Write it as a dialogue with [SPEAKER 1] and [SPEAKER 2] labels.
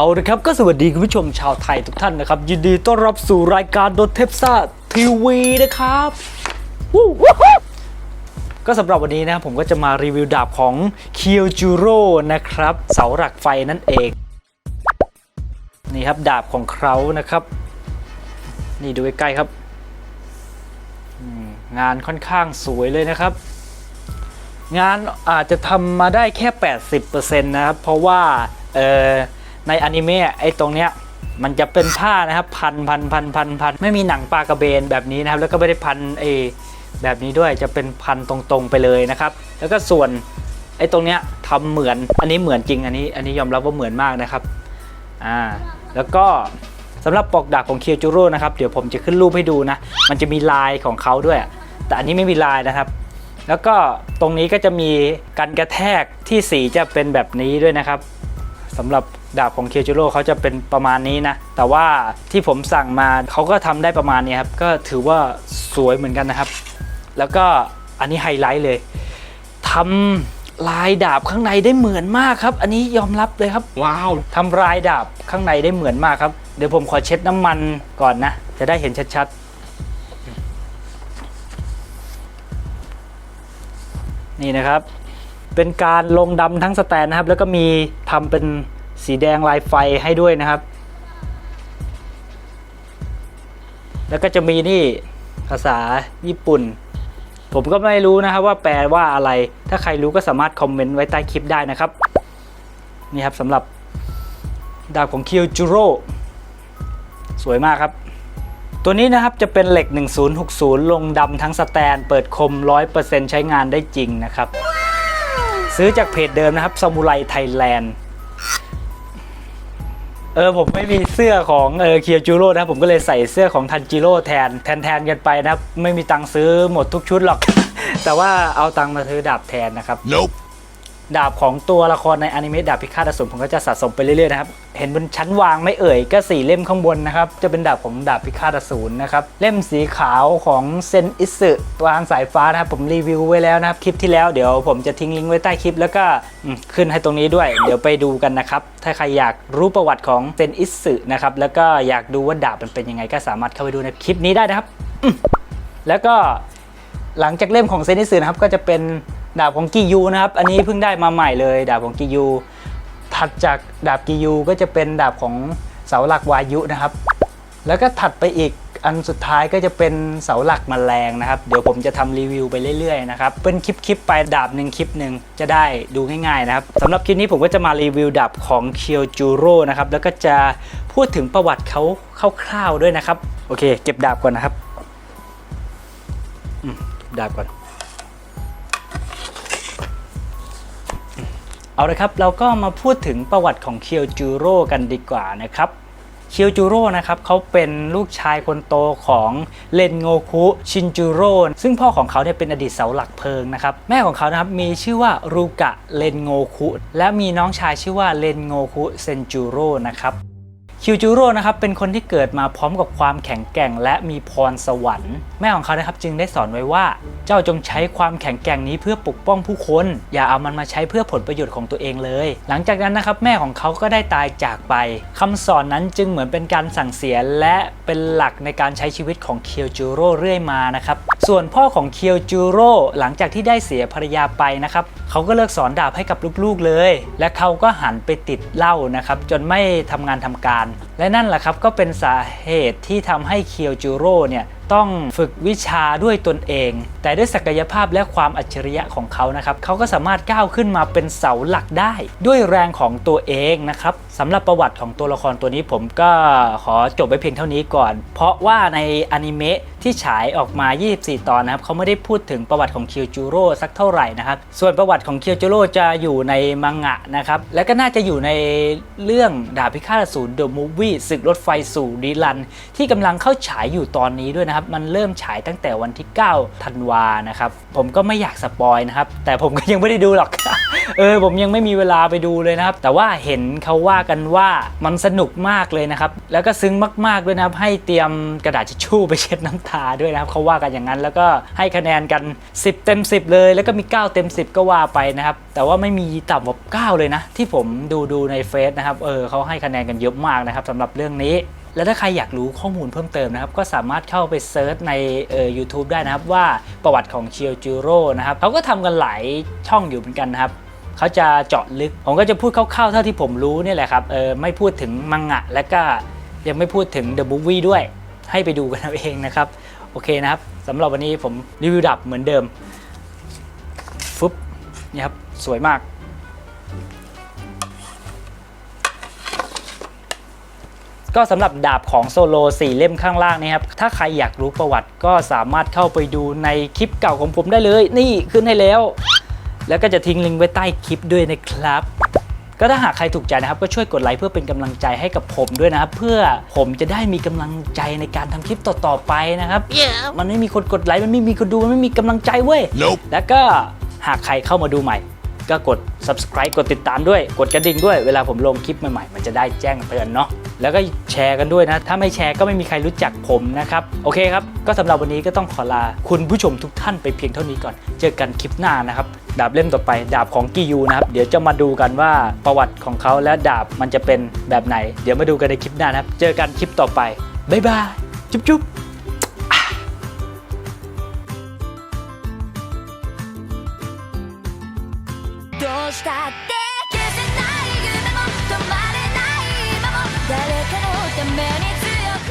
[SPEAKER 1] เอาละครับก็สวัสดีคุณผู้ชมชาวไทยทุกท่านนะครับ ยินดีต้อนรับสู่รายการโดนเทปซ่าทีวีนะครับก็สำหรับวันนี้นะผมก็จะมารีวิวดาบของเคียวจูโร่นะครับ เสาหลักไฟนั่นเอง นี่ครับดาบของเขานะครับ นี่ดูใกล้ๆครับ งานค่อนข้างสวยเลยนะครับ งานอาจจะทำมาได้แค่ 80%นะครับ เพราะว่าเออ ในอนิเมะไอ้ตรงเนี้ยมันจะเป็นผ้านะครับพันพันพันพันพันไม่มีหนังปลากระเบนแบบนี้นะครับ แล้วก็ไม่ได้พันไอ้แบบนี้ด้วยจะเป็นพันตรงๆไปเลยนะครับ แล้วก็ส่วนไอ้ตรงเนี้ยทำเหมือนอันนี้เหมือนจริงอันนี้อันนี้ยอมรับว่าเหมือนมากนะครับอ่าแล้วก็สำหรับปอกดาบของเคียวจูโร่นะครับเดี๋ยวผมจะขึ้นรูปให้ดูนะ มันจะมีลายของเขาด้วย แต่อันนี้ไม่มีลายนะครับ แล้วก็ตรงนี้ก็จะมีกันกระแทกที่สีจะเป็นแบบนี้ด้วยนะครับสำหรับ ดาบของเคียวจูโร่เขาจะเป็นประมาณนี้นะ แต่ว่าที่ผมสั่งมาเขาก็ทำได้ประมาณนี้ครับ ก็ถือว่าสวยเหมือนกันนะครับ แล้วก็อันนี้ไฮไลท์เลยทำลายดาบข้างในได้เหมือนมากครับ อันนี้ยอมรับเลยครับ
[SPEAKER 2] ว้าว
[SPEAKER 1] ทำลายดาบข้างในได้เหมือนมากครับ เดี๋ยวผมขอเช็ดน้ำมันก่อนนะ จะได้เห็นชัดๆ นี่นะครับ เป็นการลงดำทั้งสแตนนะครับ แล้วก็มีทำเป็น สีแดงลายไฟให้ด้วยนะครับ แล้วก็จะมีนี่ภาษาญี่ปุ่น ผมก็ไม่รู้นะครับว่าแปลว่าอะไร ถ้าใครรู้ก็สามารถคอมเมนต์ไว้ใต้คลิปได้นะครับ นี่ครับสำหรับดาบของคิวจูโร่สวยมากครับ ตัวนี้นะครับจะเป็นเหล็ก 1060 ลงดำทั้งสแตน เปิดคม 100%ใช้งานได้จริงนะครับ ซื้อจากเพจเดิมนะครับซามูไรไทยแลนด์ เออผมไม่มีเสื้อของเออเคียจูโร่นะครับผมก็เลยใส่เสื้อของทันจิโร่แทนแทนแทนกันไปนะครับ ไม่มีตังค์ซื้อหมดทุกชุดหรอก แต่ว่าเอาตังค์มาซื้อดาบแทนนะครับ
[SPEAKER 2] nope
[SPEAKER 1] ดาบของตัวละครในอนิเมะดาบพิฆาตอสูรผมก็จะสะสมไปเรื่อยๆนะครับเห็นบนชั้นวางไม่เอ่ยก็สี่เล่มข้างบนนะครับจะเป็นดาบของดาบพิฆาตอสูรนะครับเล่มสีขาวของเซนอิสึตัวางสายฟ้านะครับผมรีวิวไว้แล้วนะครับคลิปที่แล้วเดี๋ยวผมจะทิ้งลิงก์ไว้ใต้คลิป แล้วก็ขึ้นให้ตรงนี้ด้วย เดี๋ยวไปดูกันนะครับถ้าใครอยากรู้ประวัติของเซนอิสึนะครับแล้วก็อยากดูว่าดาบมันเป็นยังไงก็สามารถเข้าไปดูในคลิปนี้ได้นะครับแล้วก็หลังจากเล่มของเซนิสึนะครับก็จะเป็น ดาบของกิยูนะครับ อันนี้เพิ่งได้มาใหม่เลย ดาบของกิยูถัดจากดาบกิยูก็จะเป็นดาบของเสาหลักวายุนะครับ แล้วก็ถัดไปอีกอันสุดท้ายก็จะเป็นเสาหลักแมลงนะครับ เดี๋ยวผมจะทำรีวิวไปเรื่อยๆนะครับ เป็นคลิปๆไปดาบหนึ่งคลิปหนึ่งจะได้ดูง่ายๆนะครับสำหรับคลิปนี้ผมก็จะมารีวิวดาบของเคียวจูโร่นะครับ แล้วก็จะพูดถึงประวัติเขาคร่าวๆด้วยนะครับ โอเค เก็บดาบก่อนนะครับดาบก่อน เอาละครับ เราก็มาพูดถึงประวัติของเคียวจูโร่กันดีกว่านะครับเคียวจูโร่นะครับเขาเป็นลูกชายคนโตของเลนโงคุชินจูโร่ซึ่งพ่อของเขาเนี่ยเป็นอดีตเสาหลักเพลิงนะครับแม่ของเขานะครับมีชื่อว่ารูกะเลนโงคุและมีน้องชายชื่อว่าเลนโงคุเซนจูโร่นะครับ คิวจูโร่นะครับเป็นคนที่เกิดมาพร้อมกับความแข็งแกร่ง และมีพรสวรรค์ แม่ของเขานะครับจึงได้สอนไว้ว่า เจ้าจงใช้ความแข็งแกร่งนี้เพื่อปกป้องผู้คน อย่าเอามันมาใช้เพื่อผลประโยชน์ของตัวเองเลย หลังจากนั้นนะครับแม่ของเขาก็ได้ตายจากไปคำสอนนั้นจึงเหมือนเป็นการสั่งเสียและเป็นหลักในการใช้ชีวิตของเคียวจูโร่เรื่อยมานะครับส่วนพ่อของเคียวจูโร่หลังจากที่ได้เสียภรรยาไปนะครับเขาก็เลิกสอนดาบให้กับลูกๆเลย และเขาก็หันไปติดเหล้านะครับจนไม่ทำงานทำการและนั่นแหละครับก็เป็นสาเหตุที่ทำให้เคียวจูโร่เนี่ย ต้องฝึกวิชาด้วยตนเอง แต่ด้วยศักยภาพและความอัจฉริยะของเขานะครับเขาก็สามารถก้าวขึ้นมาเป็นเสาหลักได้ ด้วยแรงของตัวเองนะครับสำหรับประวัติของตัวละครตัวนี้ผมก็ขอจบไว้เพียงเท่านี้ก่อน เพราะว่าในอนิเมะที่ฉายออกมา 24 ตอนนะครับเขาไม่ได้พูดถึงประวัติของเคียวจูโร่สักเท่าไหร่นะครับ ส่วนประวัติของเคียวจูโร่จะอยู่ในมังงะนะครับ และก็น่าจะอยู่ในเรื่องดาบพิฆาตอสูรเดอะมูฟวี่ศึกรถไฟสู่นิรัน ที่กำลังเข้าฉายอยู่ตอนนี้ด้วยนะครับนะครับมันเริ่มฉายตั้งแต่วันที่ 9 ธันวานะครับผมก็ไม่อยากสปอยนะครับแต่ผมก็ยังไม่ได้ดูหรอก เออผมยังไม่มีเวลาไปดูเลยนะครับ แต่ว่าเห็นเขาว่ากันว่ามันสนุกมากเลยนะครับ แล้วก็ซึ้งมากๆด้วยนะครับ ให้เตรียมกระดาษทิชชู่ไปเช็ดน้ำตาด้วยนะครับเขาว่ากันอย่างนั้นแล้วก็ให้คะแนนกัน 10 เต็ม 10 เลย แล้วก็มี 9 เต็ม 10 ก็ว่าไปนะครับ แต่ว่าไม่มีต่ำกว่า9เลยนะ ที่ผมดูดูในเฟซนะครับเออเขาให้คะแนนกันเยอะมากนะครับสำหรับเรื่องนี้ แล้วถ้าใครอยากรู้ข้อมูลเพิ่มเติมนะครับ ก็สามารถเข้าไปเซิร์ชในเอ่อ YouTube ได้นะครับ ว่าประวัติของเคียวจูโร่นะครับเขาก็ทำกันหลายช่องอยู่เหมือนกันนะครับเขาจะเจาะลึก ผมก็จะพูดคร่าวๆเท่าที่ผมรู้เนี่ยแหละครับเออไม่พูดถึงมังงะ และก็ยังไม่พูดถึง The Movie ด้วย ให้ไปดูกันเอาเองนะครับ โอเคนะครับสำหรับวันนี้ผมรีวิวดับเหมือนเดิมฟึบนี่ครับสวยมาก ก็สำหรับดาบของโซโล4เล่มข้างล่างนี้ครับ ถ้าใครอยากรู้ประวัติก็สามารถเข้าไปดูในคลิปเก่าของผมได้เลย นี่ขึ้นให้แล้ว แล้วก็จะทิ้งลิงก์ไว้ใต้คลิปด้วยนะครับก็ถ้าหากใครถูกใจนะครับ ก็ช่วยกดไลค์เพื่อเป็นกำลังใจให้กับผมด้วยนะครับ เพื่อผมจะได้มีกำลังใจในการทำคลิปต่อๆไปนะครับมันไม่มีคนกดไลค์มันไม่มีคนดูมันไม่มีกำลังใจเว้ย
[SPEAKER 2] Nope.
[SPEAKER 1] แล้วก็หากใครเข้ามาดูใหม่ ก็กด subscribe กดติดตามด้วย กดกระดิ่งด้วยเวลาผมลงคลิปใหม่ๆมันจะได้แจ้งเตือนเนาะแล้วก็แชร์กันด้วยนะ ถ้าไม่แชร์ก็ไม่มีใครรู้จักผมนะครับ โอเคครับ ก็สำหรับวันนี้ก็ต้องขอลาคุณผู้ชมทุกท่านไปเพียงเท่านี้ก่อน เจอกันคลิปหน้านะครับ ดาบเล่มต่อไป ดาบของกิยูนะครับ เดี๋ยวจะมาดูกันว่าประวัติของเขาและดาบมันจะเป็นแบบไหน เดี๋ยวมาดูกันในคลิปหน้านะครับ เจอกันคลิปต่อไปบ๊ายบายจุ๊บจุ๊บ
[SPEAKER 3] うしたって消せない夢も止まれない今も誰かのために